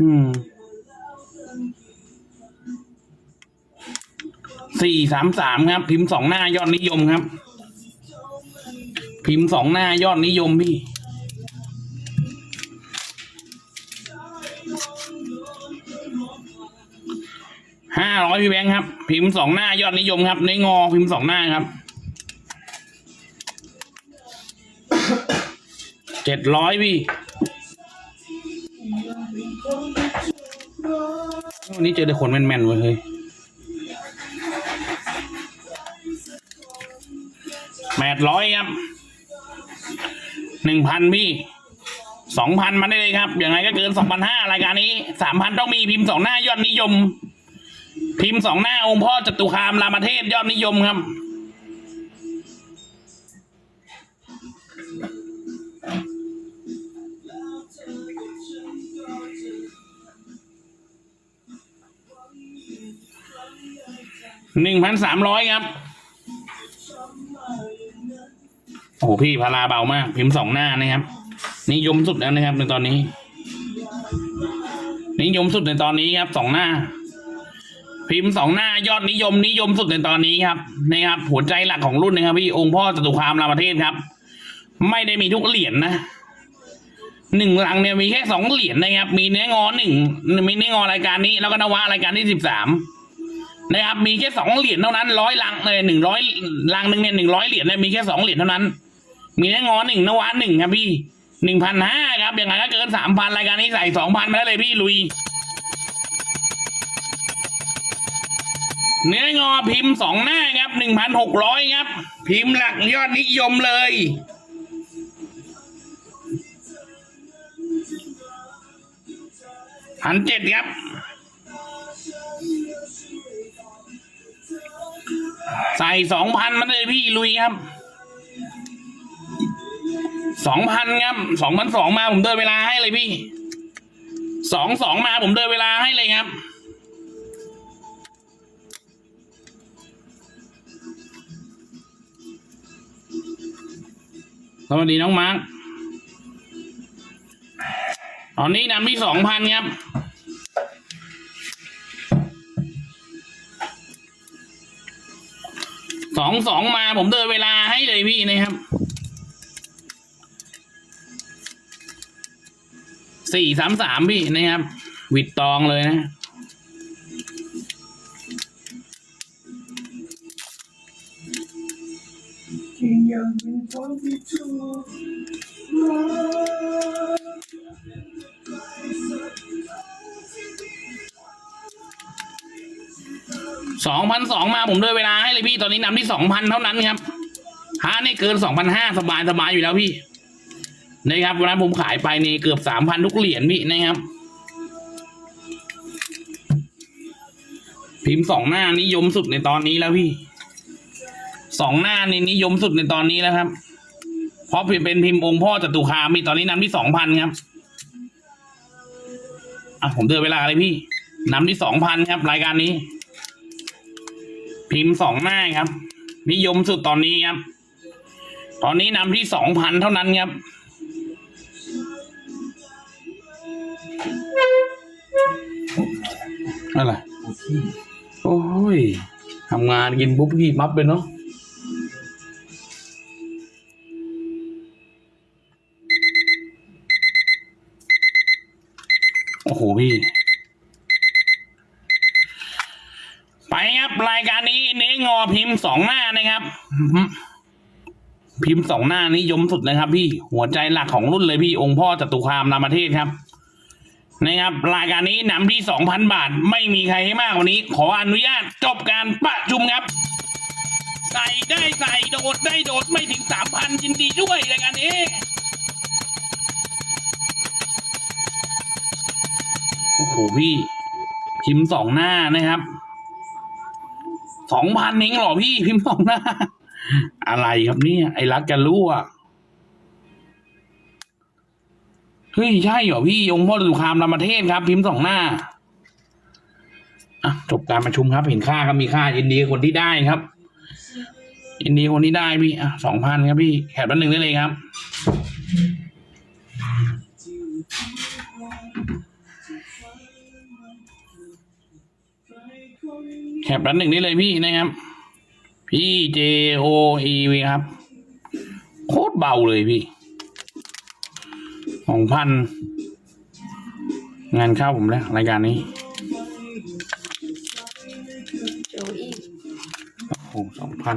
อืมสี่สามสามครับ พิมพ์สองหน้ายอดนิยมครับ พิมพ์สองหน้ายอดนิยมพี่ ห้าร้อยพี่แบงค์ครับ พิมพ์สองหน้ายอดนิยมครับในงอพิมพ์สองหน้าครับ เจ็ดร้อยพี่ วันนี้เจอแต่คนแม่นๆเว้ยเฮ้ยแปดร้อยครับหนึ่งพันพี่สองพันมาได้เลยครับยังไงก็เกินสองพันห้ารายการนี้สามพันต้องมีพิมพ์สองหน้ายอดนิยม พิมพ์สองหน้าองค์พ่อจตุคามรามเทพยอดนิยมครับ หนึ่งพันสามร้อยครับ โอ้โหพี่พาราเบามาก พิมพ์สองหน้านะครับ นิยมสุดแล้วนะครับในตอนนี้ นิยมสุดในตอนนี้ครับสองหน้า พิมพ์สองหน้ายอดนิยมนิยมสุดในตอนนี้ครับนะครับหัวใจหลักของรุ่นนะครับ พี่องค์พ่อจตุคามรามเทพครับ ไม่ได้มีทุกเหรียญนะหนึ่งลังเนี่ยมีแค่สองเหรียญนะครับ มีเนื้องอหนึ่งมีเนื้องอรายการนี้ แล้วก็นวะรายการที่สิบสาม นะครับมีแค่สองเหรียญเท่านั้นร้อยลังเลยหนึ่งร้อยลังหนึ่งเนี่ยหนึ่งร้อยเหรียญเนี่ยมีแค่สองเหรียญเท่านั้น มีแค่งอหนึ่งนวะหนึ่งครับพี่หนึ่งพันห้าครับยังไงก็เกินสามพันรายการนี้ใส่สองพันมาได้เลยพี่ลุย เนื้องอพิมพ์สองหน้าครับหนึ่งพันหกร้อยครับ พิมพ์หลักยอดนิยมเลยพันเจ็ดครับ ใส่สองพันมาเลยพี่ลุยครับสองพันครับสองพันสองมาผมเดินเวลาให้เลยพี่สองสองมาผมเดินเวลาให้เลยครับสวัสดีน้องมาร์คตอนนี้นำที่สองพันครับ สองสองมาผมเดินเวลาให้เลยพี่นะครับสี่สามสามพี่นะครับ วิดตองเลยนะยังเป็นคนที่ชั่ว สองพันสองมาผมเดินเวลาให้เลยพี่ตอนนี้นำที่สองพันเท่านั้นครับฮานี่เกินสองพันห้าสบายสบายอยู่แล้วพี่นะครับวันนั้นผมขายไปนี่เกือบสามพันทุกเหรียญพี่นะครับ พิมพ์สองหน้านิยมสุดในตอนนี้แล้วพี่สองหน้านี่นิยมสุดในตอนนี้แล้วครับเพราะเป็นพิมพ์องค์พ่อจตุคามมีตอนนี้นำที่สองพันครับอะผมเดินเวลาเลยพี่นำที่สองพันครับ รายการนี้ พิมพ์สองหน้าครับ นิยมสุดตอนนี้ครับ ตอนนี้นำที่สองพันเท่านั้นครับอะไรโอ้ยทำงานกินปุ๊บกี่มับไปเนาะโอ้โหพี่ ไปครับรายการ งอพิมพ์สองหน้านะครับ พิมพ์สองหน้านิยมสุดนะครับ พี่หัวใจหลักของรุ่นเลยพี่องค์พ่อจตุคามรามเทศครับนะครับรายการนี้นำที่สองพันบาท ไม่มีใครให้มากกว่านี้ ขออนุญาตจบการประชุมครับ ใส่ได้ใส่โดดได้โดดไม่ถึงสามพันยินดีด้วยรายการนี้โอ้โหพี่พิมพ์สองหน้านะครับ สองพันเองเหรอพี่พิมพ์สองหน้า อะไรครับเนี่ย ไอ้รักกันรู้อะเฮ้ยใช่เหรอพี่องค์พ่อตุคามรามเทศครับ พิมพ์สองหน้าอะจบการประชุมครับ เห็นค่าก็มีค่ายินดีคนที่ได้ครับยินดีคนที่ได้พี่อะสองพันครับพี่แถบละหนึ่งได้เลยครับ แคปร้นหนึ่งนี่เลยพี่นะครับ พี่ J O E V ครับ โคตรเบาเลยพี่สองพันงานเข้าผมแล้ว รายการนี้โอ้สองพัน